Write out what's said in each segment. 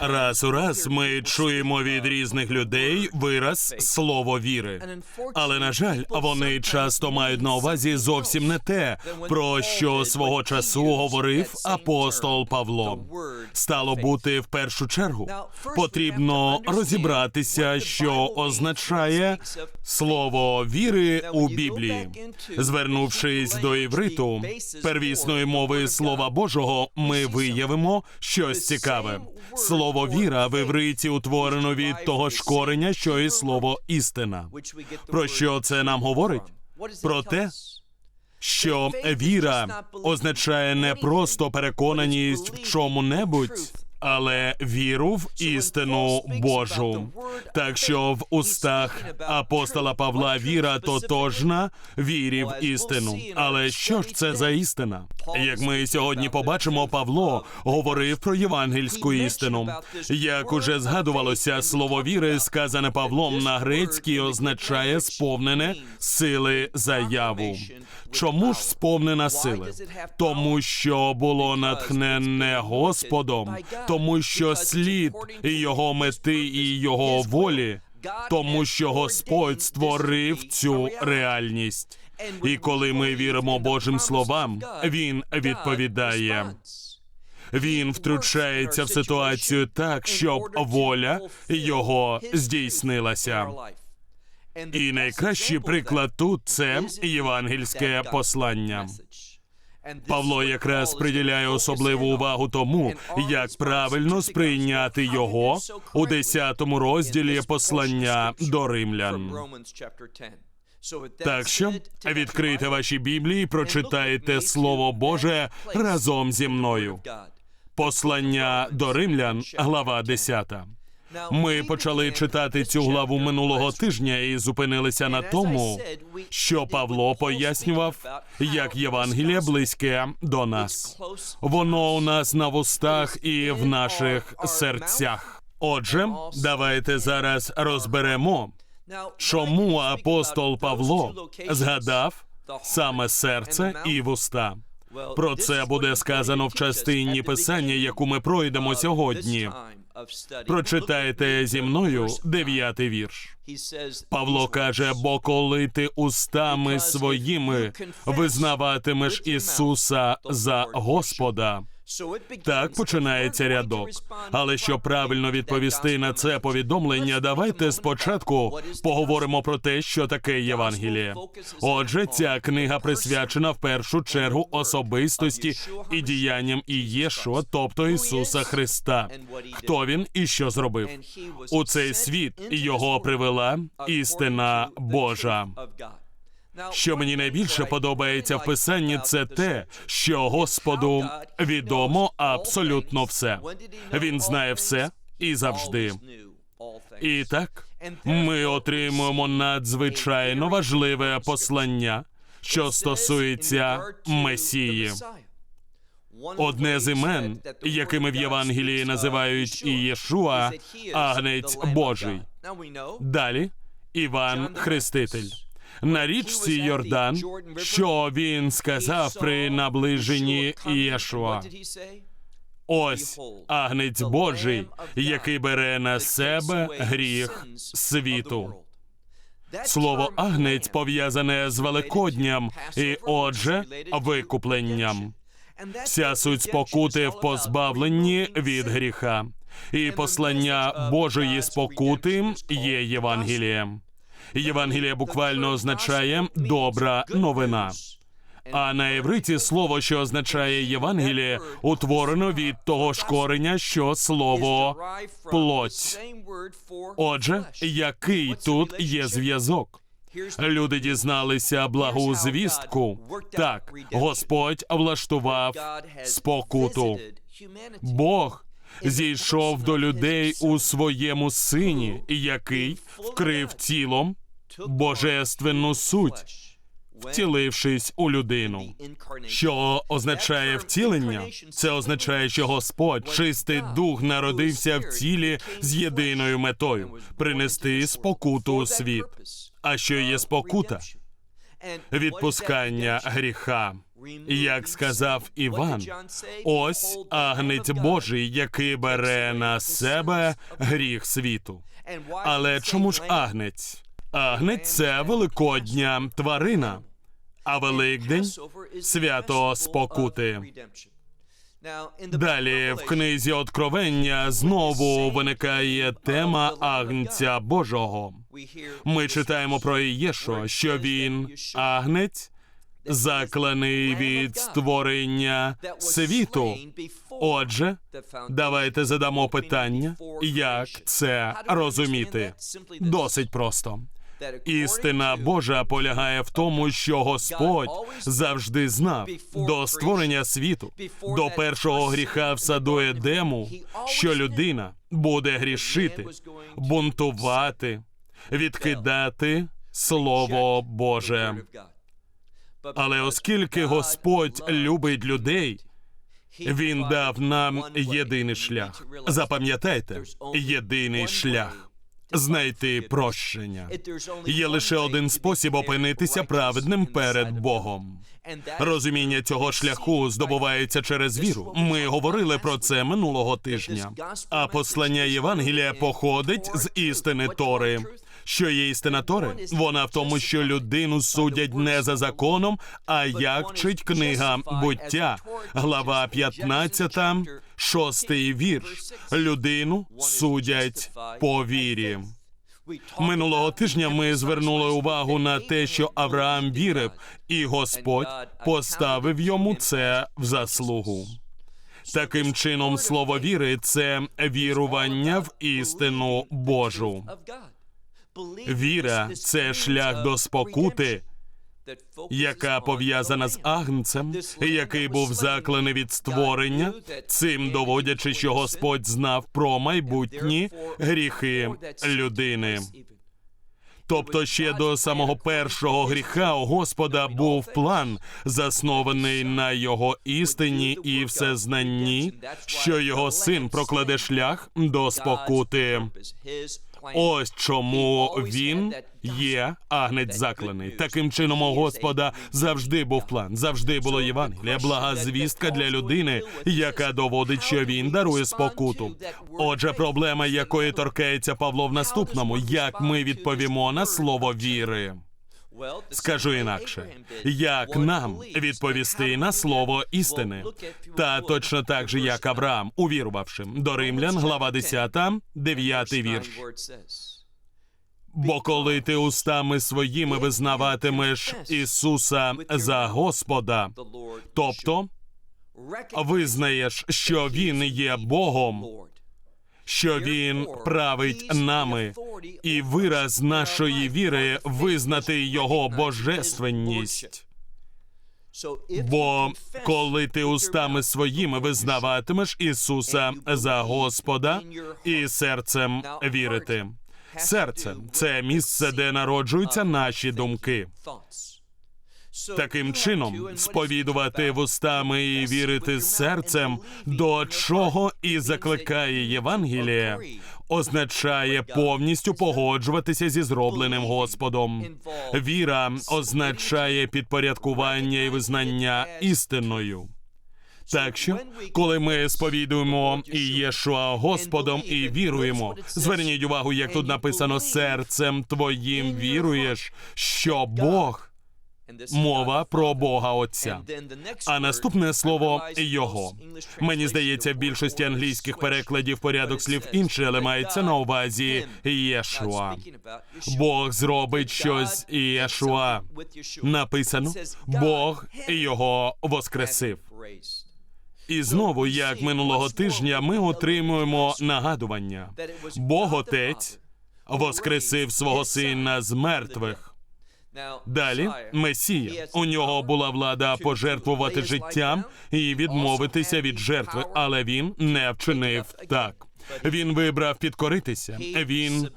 Раз у раз ми чуємо від різних людей вираз слово віри. Але на жаль, вони часто мають на увазі зовсім не те, про що свого часу говорив апостол Павло. Стало бути в першу чергу. Потрібно розібратися, що означає слово віри у Біблії. Звернувшись до івриту, первісної мови Слова Божого, ми виявимо щось цікаве. Слово віра в івриті утворено від того ж кореня, що і слово істина. Про що це нам говорить? Про те, що віра означає не просто переконаність в чому-небудь, але віру в істину Божу. Так що в устах апостола Павла віра тотожна вірі в істину. Але що ж це за істина? Як ми сьогодні побачимо, Павло говорив про євангельську істину. Як уже згадувалося, слово віри, сказане Павлом на грецькій, означає сповнене сили заяву. Чому ж сповнена сили? Тому що було натхненне Господом, тому що слід його мети і його волі, тому що Господь створив цю реальність. І коли ми віримо Божим словам, він відповідає. Він втручається в ситуацію так, щоб воля його здійснилася. І найкращий приклад тут це євангельське послання. Павло якраз приділяє особливу увагу тому, як правильно сприйняти його у 10 розділі послання до римлян. Так що відкрийте ваші біблії, прочитайте Слово Боже разом зі мною. Послання до римлян, глава 10. Ми почали читати цю главу минулого тижня і зупинилися на тому, що Павло пояснював, як Євангеліє близьке до нас. Воно у нас на вустах і в наших серцях. Отже, давайте зараз розберемо, чому апостол Павло згадав саме серце і вуста. Про це буде сказано в частині писання, яку ми пройдемо сьогодні. Прочитайте зі мною дев'ятий вірш. Павло каже: бо коли ти устами своїми визнаватимеш Ісуса за Господа. Так починається рядок. Але щоб правильно відповісти на це повідомлення, давайте спочатку поговоримо про те, що таке Євангеліє. Отже, ця книга присвячена в першу чергу особистості і діянням Ієшуа, тобто Ісуса Христа. Хто він і що зробив у цей світ? Його привела істина Божа. Що мені найбільше подобається в писанні, це те, що Господу відомо абсолютно все. Він знає все і завжди. І так ми отримуємо надзвичайно важливе послання, що стосується Месії. Одне з імен, якими в Євангелії називають Ієшуа, агнець Божий. Далі Іван Хреститель на річці Йордан, що він сказав при наближенні Ієшуа. Ось агнець Божий, який бере на себе гріх світу. Слово агнець пов'язане з Великодням і, отже, викупленням. Вся суть спокути в позбавленні від гріха, і послання Божої спокути є Євангелієм. Євангелія буквально означає добра новина. А на євриті слово, що означає Євангеліє, утворено від того ж кореня, що слово плоть. Отже, який тут є зв'язок? Люди дізналися благу звістку. Так, Господь влаштував спокуту. Бог зійшов до людей у своєму сині, який вкрив тілом божественну суть, втілившись у людину. Що означає втілення? Це означає, що Господь, чистий дух, народився в тілі з єдиною метою принести спокуту у світ. А що є спокута? Відпускання гріха. Як сказав Іван, ось агнець Божий, який бере на себе гріх світу. Але чому ж агнець? Агнець це великодня тварина, а Великдень свято спокути. Далі в книзі Откровення знову виникає тема агнця Божого. Ми читаємо про Ієшуа, що він агнець, закланий від створення світу. Отже, давайте задамо питання, як це розуміти. Досить просто. Істина Божа полягає в тому, що Господь завжди знав до створення світу, до першого гріха в саду Едему, що людина буде грішити, бунтувати, відкидати Слово Боже. Але оскільки Господь любить людей, Він дав нам єдиний шлях. Запам'ятайте, єдиний шлях знайти прощення. Є лише один спосіб опинитися праведним перед Богом. Розуміння цього шляху здобувається через віру. Ми говорили про це минулого тижня. А послання Євангелія походить з істини Тори. Що є істина Тори? Вона в тому, що людину судять не за законом, а як вчить книга буття, глава 15, шостий вірш. Людину судять по вірі. Минулого тижня ми звернули увагу на те, що Авраам вірив, і Господь поставив йому це в заслугу. Таким чином, слово віри це вірування в істину Божу. Віра це шлях до спокути, яка пов'язана з агнцем, який був закланий від створення, цим доводячи, що Господь знав про майбутні гріхи людини. Тобто ще до самого першого гріха у Господа був план, заснований на його істині і всезнанні, що його син прокладе шлях до спокути. Ось чому він є агнець закланий. Таким чином, у Господа завжди був план, завжди було Євангелія, блага звістка для людини, яка доводить, що він дарує спокуту. Отже, проблема, якої торкається Павло в наступному, як ми відповімо на слово віри. Скажу інакше, як нам відповісти на слово істини, та точно так же, як Авраам, увірувавши. До Римлян, глава 10, 9 вірш. Бо коли ти устами своїми визнаватимеш Ісуса за Господа, тобто визнаєш, що Він є Богом, що Він править нами, і вираз нашої віри визнати Його божественність. Бо коли ти устами своїми визнаватимеш Ісуса за Господа і серцем вірити. Серце це місце, де народжуються наші думки. Таким чином, сповідувати вустами і вірити серцем, до чого і закликає Євангеліє, означає повністю погоджуватися зі зробленим Господом. Віра означає підпорядкування і визнання істинною. Так що, коли ми сповідуємо і Єшуа Господом і віруємо, зверніть увагу, як тут написано серцем твоїм віруєш, що Бог мова про Бога Отця. А наступне слово його. Мені здається, в більшості англійських перекладів порядок слів інший, але мається на увазі Єшуа. Бог зробить щось Єшуа. Написано Бог його воскресив. І знову, як минулого тижня, ми отримуємо нагадування. Бог Отець воскресив свого сина з мертвих. Далі Месія. У нього була влада пожертвувати життям і відмовитися від жертви, але він не вчинив так. Він вибрав підкоритися. Він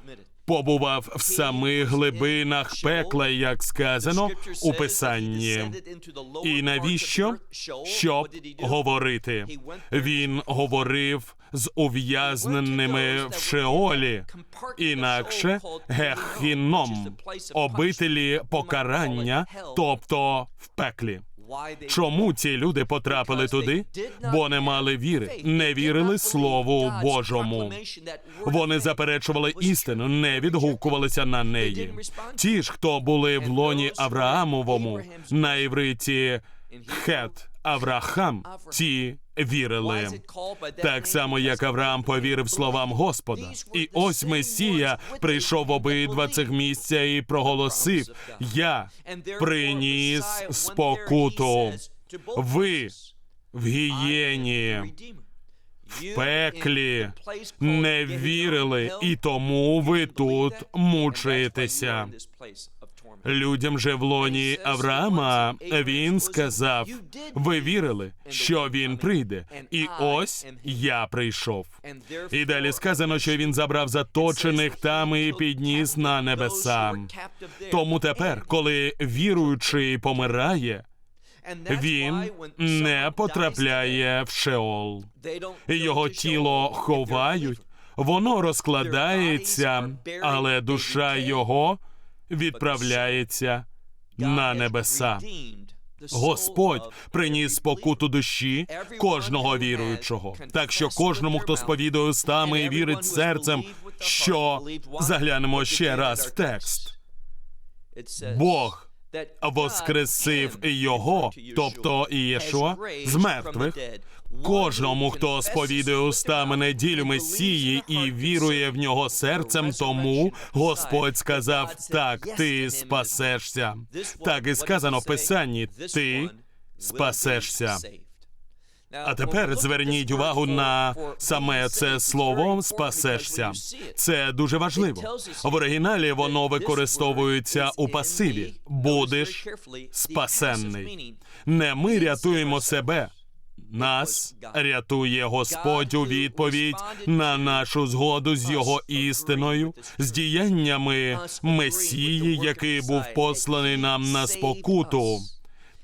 побував в самих глибинах пекла, як сказано у писанні. І навіщо? Щоб говорити. Він говорив з ув'язненими в Шеолі, інакше гехіном, обителі покарання, тобто в пеклі. Чому ці люди потрапили туди? Бо не мали віри, не вірили Слову Божому. Вони заперечували істину, не відгукувалися на неї. Ті ж, хто були в лоні Авраамовому на івриті Хет Аврахам, ті вірили. Так само, як Авраам повірив словам Господа. І ось Месія прийшов в обидва цих місця і проголосив: Я приніс спокуту. Ви в гієні, в пеклі не вірили, і тому ви тут мучаєтеся. Людям же в лоні Авраама він сказав: ви вірили, що він прийде, і ось я прийшов. І далі сказано, що він забрав заточених там і підніс на небеса. Тому тепер, коли віруючий помирає, він не потрапляє в Шеол. Його тіло ховають, воно розкладається, але душа його відправляється на небеса. Господь приніс спокуту душі кожного віруючого. Так що кожному, хто сповідує устами і вірить серцем, що заглянемо ще раз в текст. Бог воскресив його, тобто Ієшуа, з мертвих. Кожному, хто сповідує устами неділю Месії і вірує в нього серцем, тому Господь сказав: так, ти спасешся. Так і сказано в Писанні, ти спасешся. А тепер зверніть увагу на саме це слово спасешся. Це дуже важливо. В оригіналі воно використовується у пасиві. Будеш спасенний. Не ми рятуємо себе. Нас рятує Господь у відповідь на нашу згоду з його істиною, з діяннями Месії, який був посланий нам на спокуту.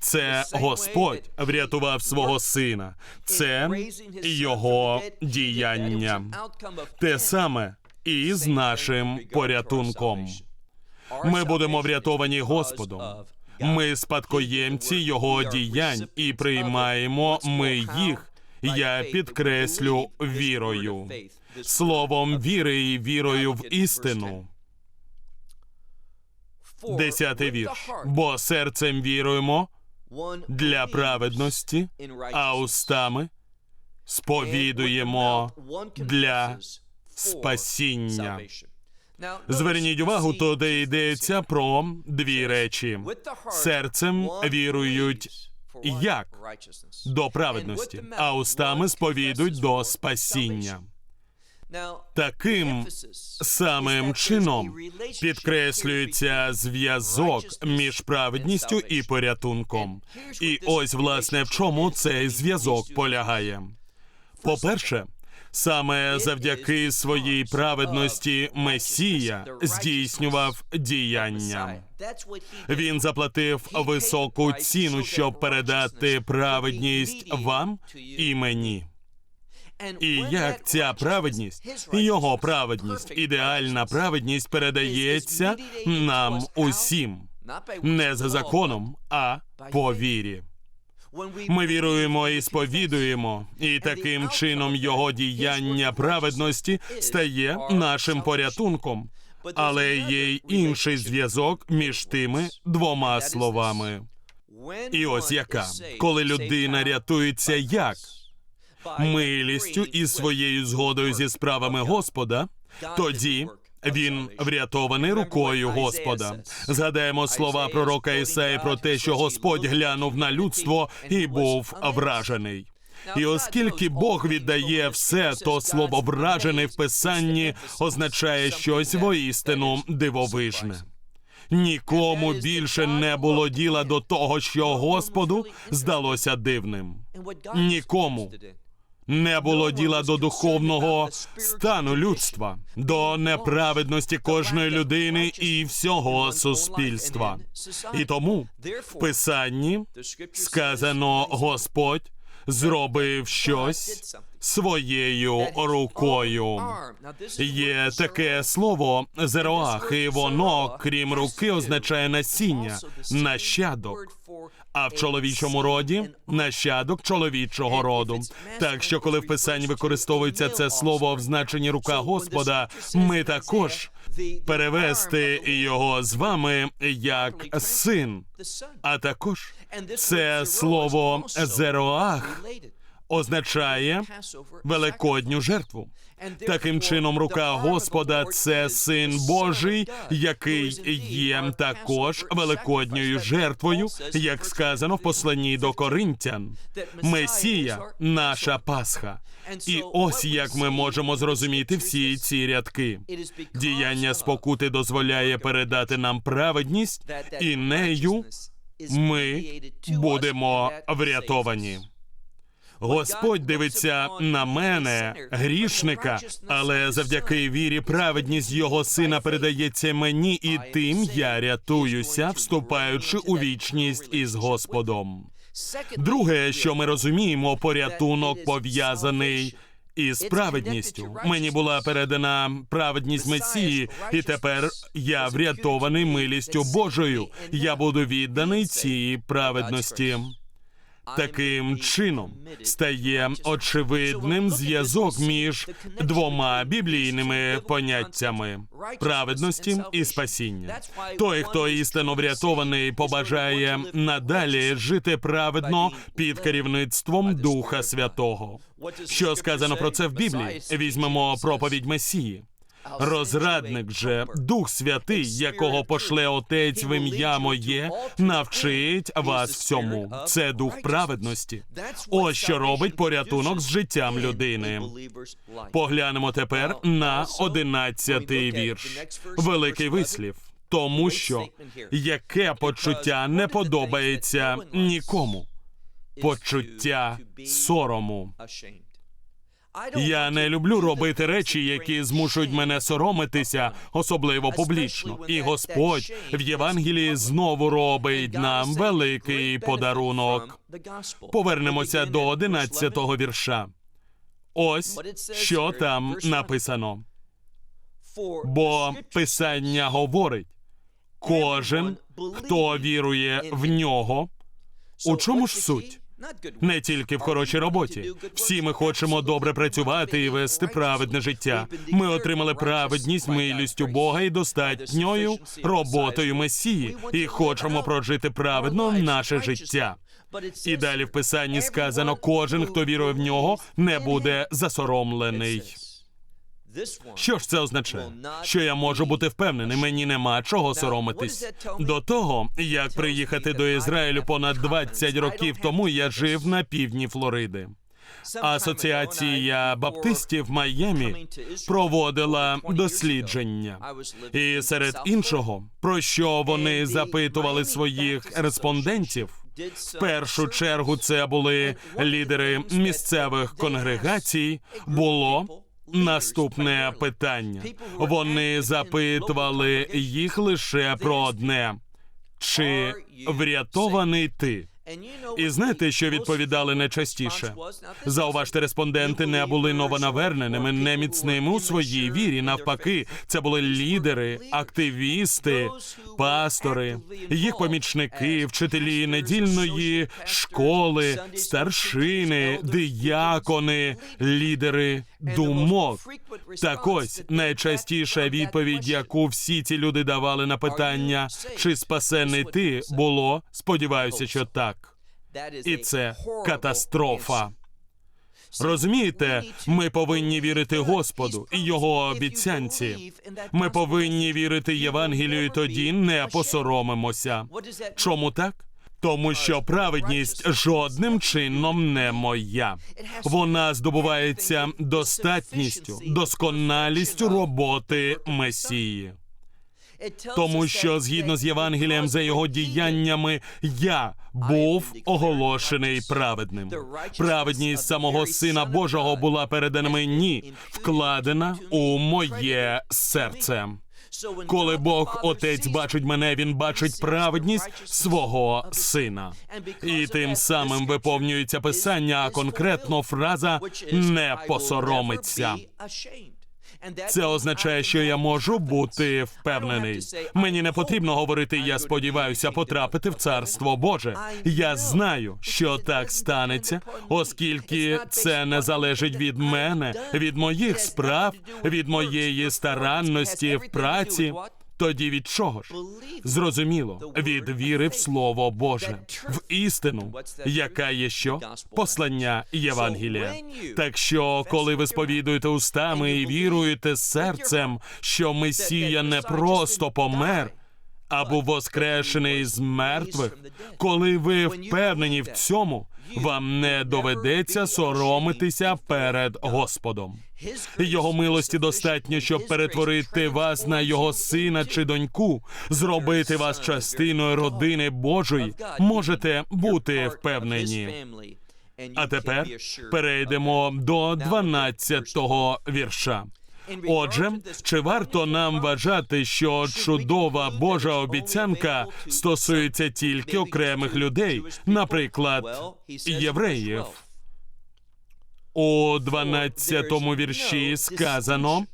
Це Господь врятував свого сина. Це його діяння. Те саме і з нашим порятунком. Ми будемо врятовані Господом. Ми спадкоємці його діянь і приймаємо ми їх. Я підкреслю вірою, словом віри і вірою в істину. Десятий вірш. Бо серцем віруємо для праведності, а устами сповідуємо для спасіння. Зверніть увагу, туди йдеться про дві речі: серцем вірують як до праведності, а устами сповідують до спасіння. Таким самим чином підкреслюється зв'язок між праведністю і порятунком. І ось власне в чому цей зв'язок полягає. По-перше, саме завдяки своїй праведності Месія здійснював діяння. Він заплатив високу ціну, щоб передати праведність вам і мені. І як ця праведність, його праведність, ідеальна праведність передається нам усім, не за законом, а по вірі. Ми віруємо і сповідуємо, і таким чином його діяння праведності стає нашим порятунком. Але є й інший зв'язок між тими двома словами. І ось яка, коли людина рятується як милістю і своєю згодою зі справами Господа, тоді він врятований рукою Господа. Згадаємо слова пророка Ісаї про те, що Господь глянув на людство і був вражений. І оскільки Бог віддає все, то слово вражений в писанні означає щось воістину дивовижне. Нікому більше не було діла до того, що Господу здалося дивним. Нікому не було діла до духовного стану людства, до неправедності кожної людини і всього суспільства. І тому в писанні сказано Господь зробив щось своєю рукою. Є таке слово зероах, і воно, крім руки, означає насіння, нащадок. А в чоловічому роді нащадок чоловічого роду. Так що, коли в писанні використовується це слово в значенні рука Господа, ми також перевести його з вами як син. А також це слово зероах означає великодню жертву. Таким чином, рука Господа це син Божий, який є також великодньою жертвою, як сказано в посланні до Коринтян. Месія наша Пасха. І ось як ми можемо зрозуміти всі ці рядки. Діяння спокути дозволяє передати нам праведність, і нею ми будемо врятовані. Господь дивиться на мене, грішника, але завдяки вірі праведність його сина передається мені, і тим я рятуюся, вступаючи у вічність із Господом. Друге, що ми розуміємо, порятунок пов'язаний із праведністю. Мені була передана праведність Месії, і тепер я врятований милістю Божою. Я буду відданий цій праведності. Таким чином стає очевидним зв'язок між двома біблійними поняттями праведності і спасіння. Той, хто істинно врятований, побажає надалі жити праведно під керівництвом Духа Святого. Що сказано про це в Біблії? Візьмемо проповідь Месії. Розрадник же, Дух Святий, якого пошле Отець в ім'я моє, навчить вас всьому. Це дух праведності. Ось що робить порятунок з життям людини. Поглянемо тепер на одинадцятий вірш. Великий вислів. Тому що яке почуття не подобається нікому. Почуття сорому. Я не люблю робити речі, які змушують мене соромитися, особливо публічно. І Господь в Євангелії знову робить нам великий подарунок. Повернемося до одинадцятого вірша. Ось що там написано. Бо Писання говорить: кожен, хто вірує в нього, у чому ж суть? Не тільки в хорошій роботі. Всі ми хочемо добре працювати і вести праведне життя. Ми отримали праведність милістю Бога і достатньою роботою Месії, і хочемо прожити праведно наше життя. І далі в писанні сказано: кожен, хто вірує в нього, не буде засоромлений. Що ж це означає? Що я можу бути впевнений, мені нема чого соромитись. До того, як приїхати до Ізраїлю понад 20 років тому, я жив на півдні Флориди. Асоціація баптистів Майамі проводила дослідження, і серед іншого, про що вони запитували своїх респондентів. В першу чергу це були лідери місцевих конгрегацій. Було Наступне питання. Вони запитували їх лише про одне: чи врятований ти? І знаєте, що відповідали найчастіше? Зауважте, респонденти не були новонаверненими, не міцними у своїй вірі. Навпаки, це були лідери, активісти, пастори, їх помічники, вчителі недільної школи, старшини, диякони, лідери думок. Так ось найчастіша відповідь, яку всі ці люди давали на питання, чи спасений ти, було сподіваюся, що так. І це катастрофа. Розумієте, ми повинні вірити Господу і його обіцянці. Ми повинні вірити Євангелію, і тоді не посоромимося. Чому так? Тому що праведність жодним чином не моя. Вона здобувається достатністю, досконалістю роботи Месії. Тому що згідно з Євангелієм за його діяннями я був оголошений праведним. Праведність самого Сина Божого була передана мені, вкладена у моє серце. Коли Бог Отець бачить мене, він бачить праведність свого сина. І тим самим виповнюється писання, а конкретно фраза не посоромиться. Це означає, що я можу бути впевнений. Мені не потрібно говорити, я сподіваюся потрапити в царство Боже. Я знаю, що так станеться, оскільки це не залежить від мене, від моїх справ, від моєї старанності в праці. Тоді від чого ж? Зрозуміло, від віри в Слово Боже, в істину, яка є що? Послання Євангелія. Так що, коли ви сповідуєте устами і віруєте серцем, що Месія не просто помер, а був воскрешений з мертвих, коли ви впевнені в цьому, вам не доведеться соромитися перед Господом. Його милості достатньо, щоб перетворити вас на його сина чи доньку, зробити вас частиною родини Божої. Можете бути впевнені. А тепер перейдемо до 12-го вірша. Отже, чи варто нам вважати, що чудова Божа обіцянка стосується тільки окремих людей, наприклад, євреїв? У 12-му вірші сказано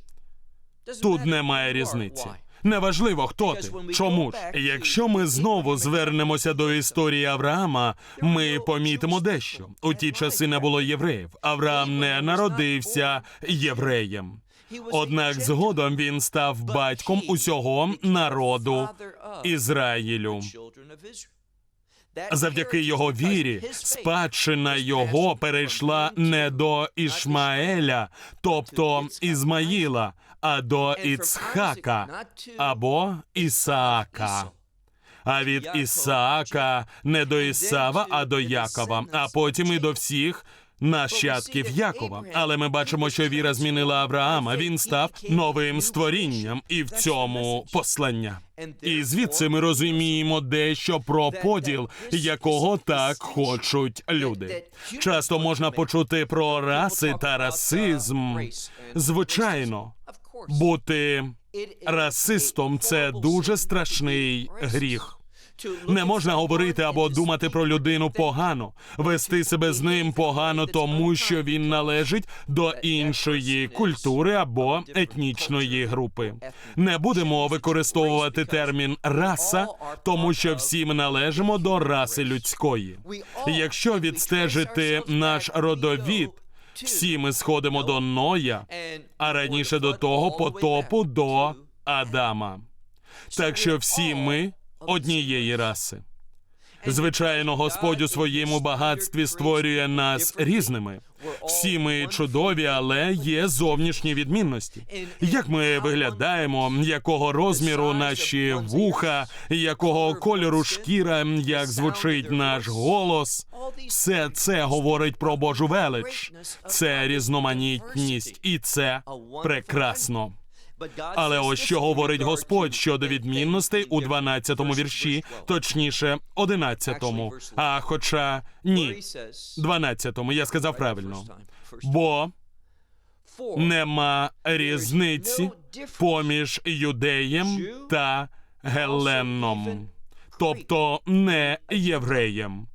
тут немає різниці. Неважливо, хто ти. Чому ж? Якщо ми знову звернемося до історії Авраама, ми помітимо дещо. У ті часи не було євреїв. Авраам не народився євреєм. Однак згодом він став батьком усього народу Ізраїлю. Завдяки його вірі, спадщина його перейшла не до Ішмаеля, тобто Ізмаїла, а до Іцхака або Ісаака. А від Ісаака не до Ісава, а до Якова, а потім і до всіх нащадків Якова. Але ми бачимо, що віра змінила Авраама. Він став новим створінням, і в цьому послання. І звідси ми розуміємо дещо про поділ, якого так хочуть люди. Часто можна почути про раси та расизм. Звичайно, бути расистом це дуже страшний гріх. Не можна говорити або думати про людину погано, вести себе з ним погано, тому що він належить до іншої культури або етнічної групи. Не будемо використовувати термін раса, тому що всі ми належимо до раси людської. Якщо відстежити наш родовід, всі ми сходимо до Ноя, а раніше до того потопу до Адама. Так що всі ми однієї раси. Звичайно, Господь у своєму багатстві створює нас різними. Всі ми чудові, але є зовнішні відмінності. Як ми виглядаємо, якого розміру наші вуха, якого кольору шкіра, як звучить наш голос, все це говорить про Божу велич. Це різноманітність, і це прекрасно. Але ось що говорить Господь щодо відмінностей у 12-му вірші, точніше, 11-му. А хоча ні, 12-му, я сказав правильно. Бо нема різниці поміж юдеєм та геленом, тобто не євреєм.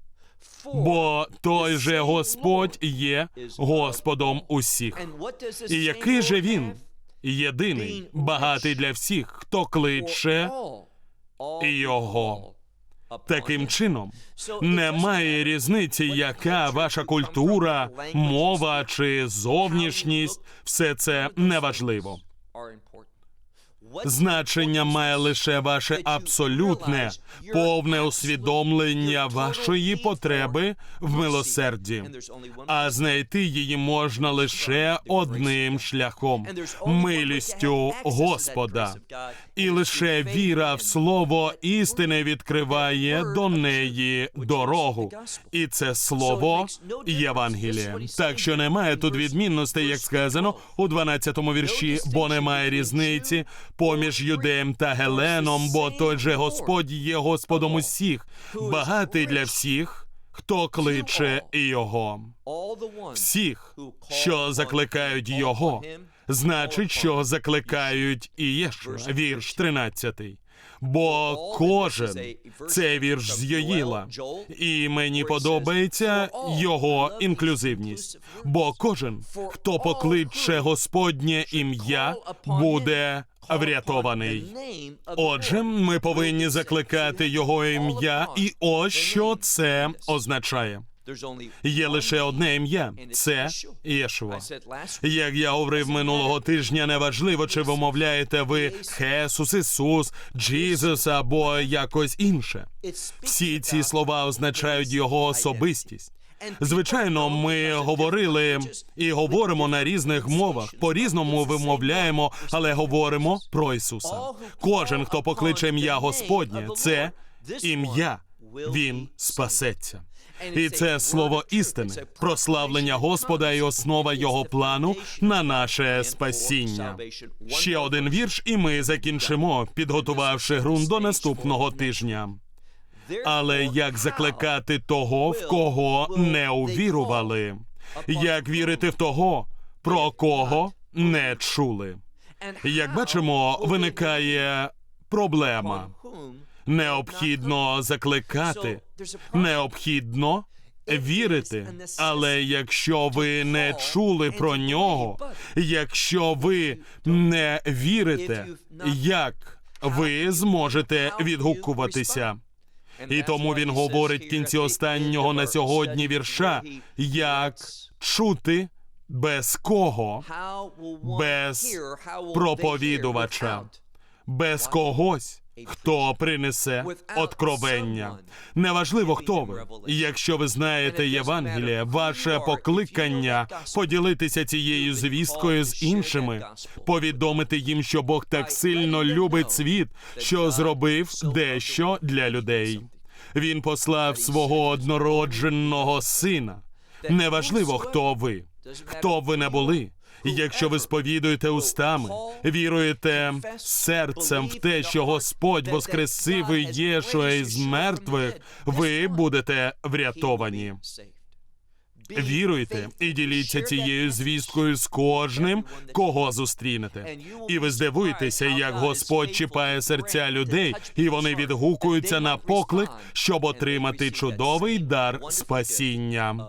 Бо той же Господь є Господом усіх. І який же він? Єдиний, багатий для всіх, хто кличе його. Таким чином, немає різниці, яка ваша культура, мова чи зовнішність, все це неважливо. Значення має лише ваше абсолютне, повне усвідомлення вашої потреби в милосерді, а знайти її можна лише одним шляхом милістю Господа. І лише віра в слово істини відкриває до неї дорогу, і це слово Євангелія. Так що немає тут відмінностей, як сказано у 12-му вірші, бо немає різниці поміж юдеєм та Геленом, бо той же Господь є Господом усіх, багатий для всіх, хто кличе Його. Всіх, що закликають Його, значить, що закликають і Єшуа. Вірш 13. Бо кожен це вірш з Йоїла, і мені подобається його інклюзивність. Бо кожен, хто покличе Господнє ім'я, буде врятований. Отже, ми повинні закликати його ім'я, і ось що це означає. Є лише одне ім'я це Єшуа. Як я говорив минулого тижня, неважливо, чи вимовляєте ви Хесус, Ісус, Джізус або якось інше. Всі ці слова означають його особистість. Звичайно, ми говорили і говоримо на різних мовах, по-різному вимовляємо, але говоримо про Ісуса. Кожен, хто покличе ім'я Господнє, це ім'я, він спасеться. І це слово істини, прославлення Господа і основа його плану на наше спасіння. Ще один вірш, і ми закінчимо, підготувавши ґрунт до наступного тижня. Але як закликати того, в кого не увірували? Як вірити в того, про кого не чули? Як бачимо, виникає проблема. Необхідно закликати, необхідно вірити. Але якщо ви не чули про нього, якщо ви не вірите, як ви зможете відгукуватися? І тому він говорить в кінці останнього на сьогодні вірша, як чути без кого, без проповідувача, без когось. Хто принесе откровення? Неважливо, хто ви. Якщо ви знаєте Євангеліє, ваше покликання поділитися цією звісткою з іншими, повідомити їм, що Бог так сильно любить світ, що зробив дещо для людей. Він послав свого однородженого сина. Неважливо, хто ви, хто б ви не були. Якщо ви сповідуєте устами, віруєте серцем в те, що Господь воскресив Єшуа із мертвих, ви будете врятовані. Віруйте і діліться цією звісткою з кожним, кого зустрінете. І ви здивуєтеся, як Господь чіпає серця людей, і вони відгукуються на поклик, щоб отримати чудовий дар спасіння.